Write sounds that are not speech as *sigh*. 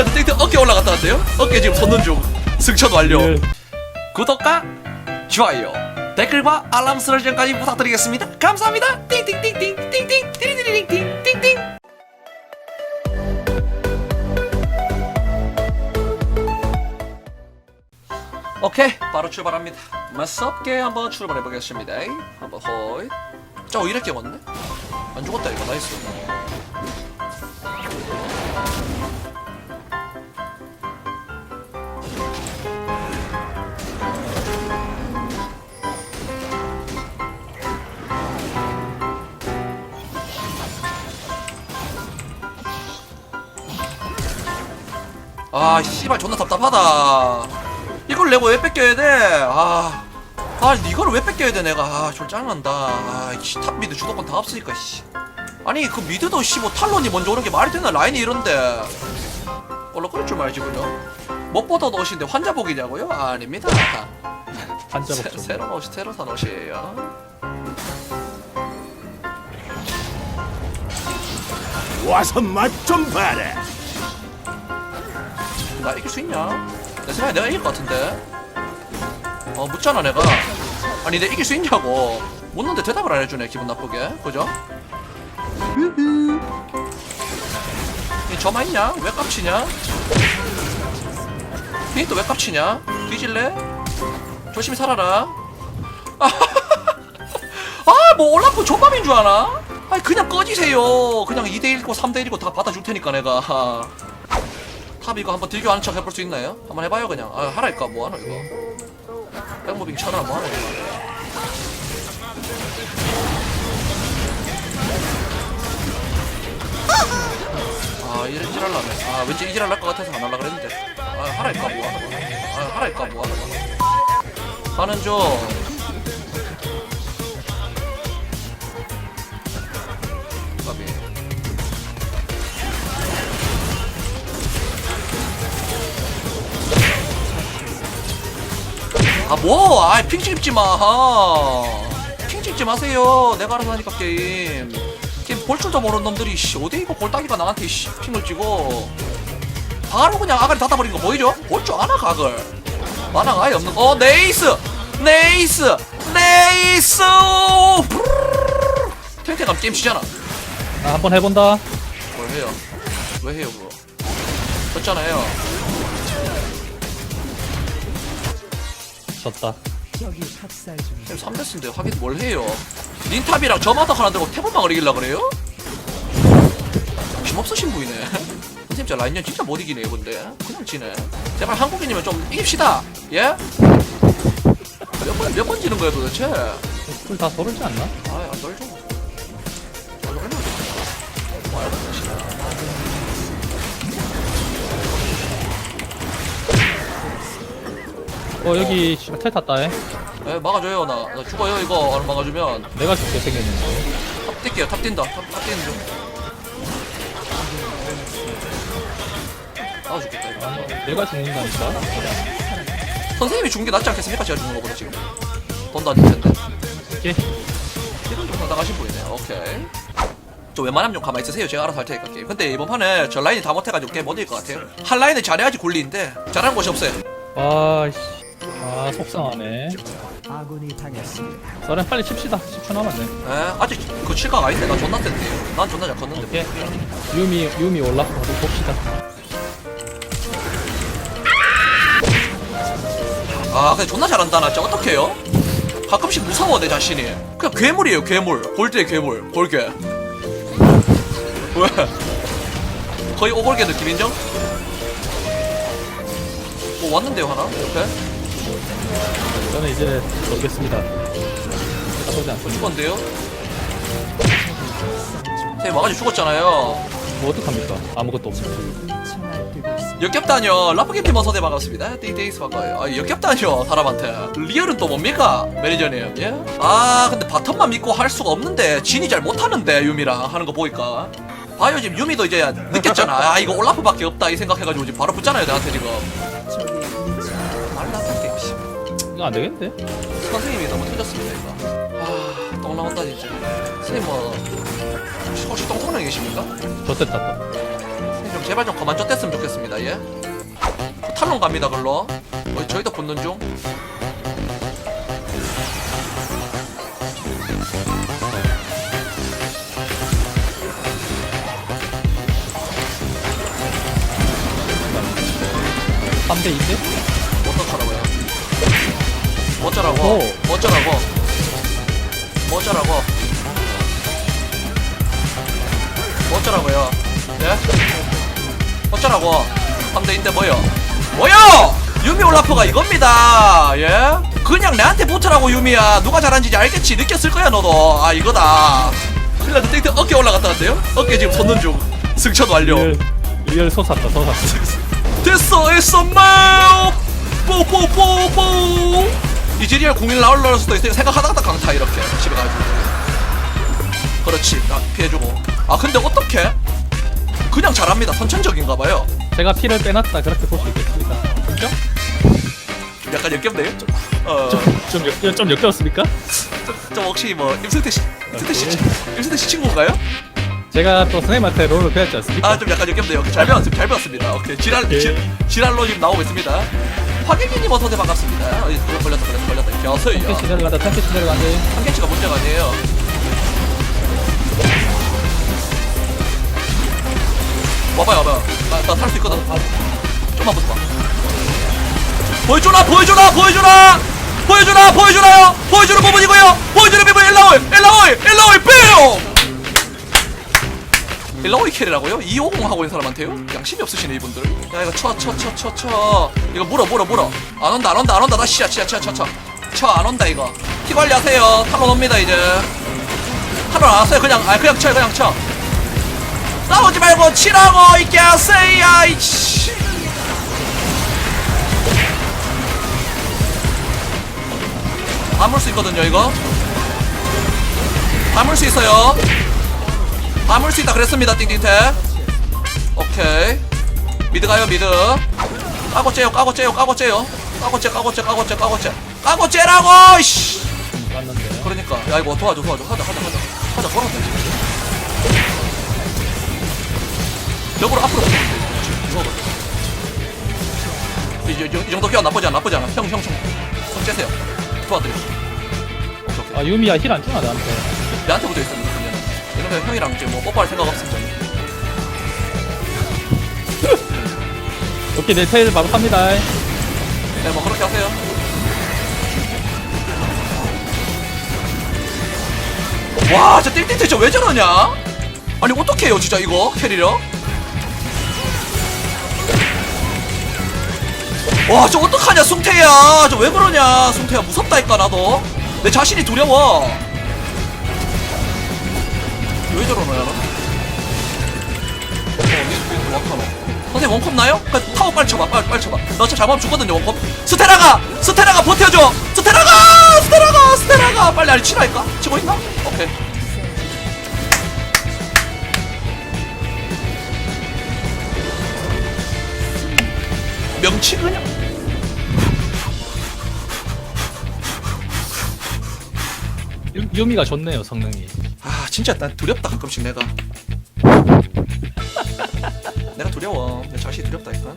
띵틀랜드 띵틀 어깨 올라갔다는데요? 어깨 지금 솟는 중 승천 완료 예. 구독과 좋아요 댓글과 알람 설정까지 부탁드리겠습니다 감사합니다 띵띵띵띵 띵띵 띠리리링띵 띵띵 오케이 바로 출발합니다 무섭게 한번 출발해 보겠습니다 한번 호이 자 이렇게 왔네 안 죽었다 이거 나이스 아 씨발 존나 답답하다 이걸 내고 왜 뺏겨야 돼? 아, 아 이걸 왜 뺏겨야 돼 내가 아, 졸 짜증난다 아, 씨, 탑 미드 주도권 다 없으니까 씨 아니 그 미드도 씨뭐 탈론이 먼저 오는 게 말이 되나 라인이 이런데 얼른 줄 말지 그죠? 무엇보다 넣으신데 환자복이냐고요? 아, 아닙니다 *laughs* 새, 먹죠. 새로운 옷이 새로 산 옷이에요 와서 맛 좀 봐라. 나 이길 수 있냐? 내 생각에 내가 이길 것 같은데 어 묻잖아 내가 아니 내가 이길 수 있냐고 묻는데 대답을 안 해주네 기분 나쁘게 그죠? 이 점화 있냐? 왜 깝치냐? 피또 왜 깝치냐? 뒤질래? 조심히 살아라 *laughs* 아뭐 올라프 조밥인 줄 아나? 아니 그냥 꺼지세요 그냥 2대1고 3대1이고 다 받아줄 테니까 내가 탑 이거 한번 딜교하는 척 해볼 수 있나요? 한번 해봐요 그냥. 아 하라니까 뭐하노 이거. 백무빙 쳐라 뭐하노 이거. 아 이래 이질할라네. 아 왠지 이질할 것 같아서 안 하려 그랬는데. 아 하라니까 뭐하노 아 하라니까 뭐하노 하는 중 아 뭐? 아이 핑 찍지 마. 핑 찍지 마세요. 내가 알아서 하니까 게임. 게임 볼 줄도 모르는 놈들이 씨 어디 이거 골따기가 나한테 씨 핑을 찍어. 바로 그냥 아가리 닫아버린 거 보이죠? 볼 줄 아나 각을. 만화가 아예 없는. 어 네이스, 네이스, 네이스. 탱탱감 게임 치잖아. 아, 한번 해본다. 뭘 해요? 왜 해요 그거? 졌잖아요. 졌다. 쌤 3대스인데 하긴 뭘 해요? 닌탑이랑 저마다 하나 들고 태블망을 이길라 그래요? 힘 없으신 분이네 선생님 진짜 라인전 진짜 못 이기네요 근데 그냥 지네 제발 한국인이면 좀 이깁시다 예? 몇 번, 몇 번 지는 거야 도대체? 풀다 서르지 않나? 아이 안 떨죠 어, 여기 씨발 텔 탔다 해. 예 막아줘요. 나, 나 죽어요 이거. 안 막아주면. 내가 죽게 생겼는데. 탑 뛸게요. 탑 뛴다. 탑, 탑 뛰는 중. 아 죽겠다 이거. 내가 죽는다니까. 선생님이 죽는 게 낫지 않겠습니까? 제가 죽는 거보다 지금. 돈도 안 줄 텐데. 오케이. 좀 나가신 분이네 오케이. 저 웬만하면 좀 가만히 있으세요. 제가 알아서 할 테니까 게임. 근데 이번 판에 저 라인이 다 못해가지고 게임 못 이길 것 같아요. 한 라인을 잘해야지 굴리인데 잘하는 곳이 없어요. 아, 씨. 아, 속상하네. 아군이 당했습니다. 썰은 빨리 칩시다. 10초 남았네. 에 아직 그 7강 아닌데 나 존나 센데 난 존나 잘 컸는데 오케이. 유미, 유미 올라프 가도 봅시다. 아 근데 존나 잘한다 나 진짜 어떡해요? 가끔씩 무서워 내 자신이 그냥 괴물이에요 괴물 골드의 괴물 골괴 왜? 거의 오골개 느낌 인정? 뭐 왔는데요 하나? 옆에? 저는 이제 모르겠습니다. 가보지 않습니다. 죽었는데요? 쌤 와가지고 죽었잖아요 뭐 어떡합니까? 아무것도 없는. 청할 뛰고 있습니다. 역겹다뇨 라프게임머 서대 반갑습니다 데이데이스 반가워요 아 역겹다뇨 사람한테 리얼은 또 뭡니까 매니저님 예? 아 근데 바텀만 믿고 할 수가 없는데 진이 잘 못하는데 유미랑 하는 거 보니까 봐요 지금 유미도 이제 느꼈잖아 아 이거 올라프밖에 없다 이 생각해가지고 지금 바로 붙잖아요 나한테 지금 이거 안 되겠는데? 선생님이 너무 터졌습니다 이거 아똥 나온다 진짜 선생님 뭐 혹시 똥통령 계십니까? 저때 탔다. 선생님 좀좀 제발 좀 그만 쫓댔으면 좋겠습니다 예 탈론 갑니다 글로 어, 저희도 붙는 중 삼대 2대? 어떡하라고요 어쩌라고. 오. 어쩌라고. 어쩌라고. 어쩌라고요. 예? 어쩌라고. 3대인데 뭐요? 뭐요? 유미 올라프가 이겁니다. 예? 그냥 내한테 붙으라고 유미야. 누가 잘하는지 알겠지? 느꼈을 거야 너도. 아 이거다. 필라드 땡땡 어깨 올라갔다는데요? 어깨 지금 솟는 중. 승천 완료. 리얼 리얼 솟았다 솟았다. 됐어 했어 마우 뽀뽀뽀뽀 이즈리얼 공일 나올럴 수도 있으니 생각하다가 강타 이렇게 집에 가지고. 그렇지. 아, 피해주고. 아 근데 어떻게 그냥 잘합니다. 선천적인가봐요. 제가 피를 빼놨다. 그렇게 볼 수 있겠습니다 그죠? 좀 약간 역겹네요. 좀, 어, 좀, 역, 좀 역겨웠습니까? 좀, 좀 혹시 뭐 임승태 씨 임승태 씨 임승태 씨 친구인가요? 제가 또 선생님한테 롤을 배웠지 않습니까? 아 좀 약간 역겹네요. 잘 배웠습니다 잘 배웠습니다. 오케이 지랄 예. 지, 지랄로 지금 나오고 있습니다 화객이님 어서오세요 반갑습니다 어, 걸렸다 걸렸다 탱캐 겨서요 시 내려간다 시 내려간다 한계치가 문제가 아니에요. 와봐요, 와봐요. 나탈 수 있거든. 좀만 붙어봐. 보여주나, 보여주나, 보여주나, 보여주나, 보여주나요? 보여주는 부분이고요. 보여주는 부분 일라오이, 일라오이, 일라오이, 뿅! 일라오이 캐리라고요? 250 하고 있는 사람한테요? 양심이 없으시네 이분들. 야 이거 쳐, 쳐, 쳐, 쳐, 쳐. 이거 물어, 물어, 물어. 안 온다, 안 온다, 안 온다. 나 씨야, 씨야, 쳐, 쳐, 쳐. 쳐, 안 온다 이거. 피 관리하세요. 탈론 옵니다 이제. 탈론 안 왔어요. 그냥, 아 그냥 쳐, 그냥 쳐. 싸우지 말고 치라고 이 개새야 이씨. 담을 수 있거든요 이거. 담을 수 있어요. 담을 수 있다 그랬습니다 띵띵태. 오케이. 미드 가요 미드. 까고 째요 까고 째요 까고 째요. 까고 째 까고 째 까고 째 까고 째. 까고 째라고 씨. 그러니까. 야 이거 도와줘 도와줘 하자 하자 하자. 하자 걸었다 지금 역으로 앞으로 이, 이, 이 정도 기간 나쁘지 않아 나쁘지 않아. 형형형. 손 째세요. 오케이 아 유미야 힐 안 주나 나한테? 내한테 붙어 있어 얘는 이 러면 형이랑 이제 뭐 뽀뽀할 생각 없습니다 오케이 내 테일 바로 팝니다 네 뭐 그렇게 하세요 와 진짜 띵띵 진짜 왜 저러냐 아니 어떻게 해요 진짜 이거 캐리력 와, 저 어떡하냐, 숭태야. 저 왜 그러냐, 숭태야. 무섭다니까, 나도. 내 자신이 두려워. 왜 저러노, 야, 너? 어, 니 원컵. 선생님, 원컵 나요? 그 타워 빨리 쳐봐, 빨리, 빨리 쳐봐. 나 어차피 잘못하면 죽거든요, 원컵. 스테라가! 스테라가 버텨줘! 스테라가! 스테라가! 스테라가! 빨리 아니, 치라니까? 치고 있나? 오케이. 명치 그냥. 유, 유미가 좋네요 성능이 아 진짜 난 두렵다 가끔씩 내가. *laughs* 내가 두려워. 내 자신이 두렵다니까